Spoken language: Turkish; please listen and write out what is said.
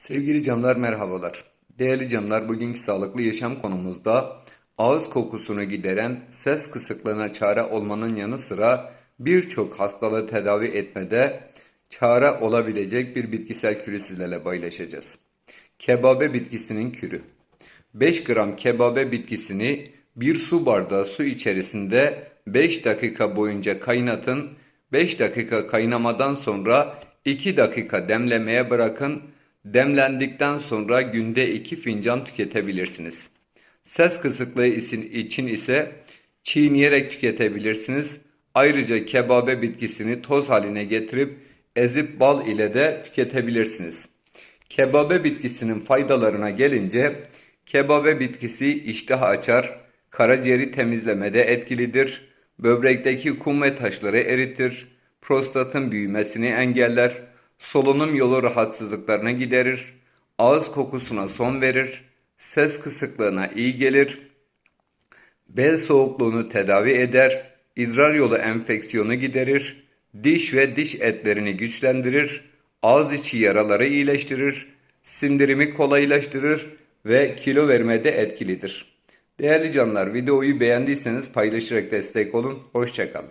Sevgili canlar merhabalar. Değerli canlar bugünkü sağlıklı yaşam konumuzda ağız kokusunu gideren ses kısıklığına çare olmanın yanı sıra birçok hastalığı tedavi etmede çare olabilecek bir bitkisel kürü sizlerle paylaşacağız. Kebabe bitkisinin kürü. 5 gram kebabe bitkisini bir su bardağı su içerisinde 5 dakika boyunca kaynatın. 5 dakika kaynamadan sonra 2 dakika demlemeye bırakın. Demlendikten sonra günde 2 fincan tüketebilirsiniz. Ses kısıklığı için ise çiğneyerek tüketebilirsiniz. Ayrıca kebabe bitkisini toz haline getirip ezip bal ile de tüketebilirsiniz. Kebabe bitkisinin faydalarına gelince kebabe bitkisi iştah açar, karaciğeri temizlemede etkilidir, böbrekteki kum ve taşları eritir, prostatın büyümesini engeller, solunum yolu rahatsızlıklarını giderir, ağız kokusuna son verir, ses kısıklığına iyi gelir, bel soğukluğunu tedavi eder, idrar yolu enfeksiyonu giderir, diş ve diş etlerini güçlendirir, ağız içi yaraları iyileştirir, sindirimi kolaylaştırır ve kilo vermede etkilidir. Değerli canlar videoyu beğendiyseniz paylaşarak destek olun. Hoşçakalın.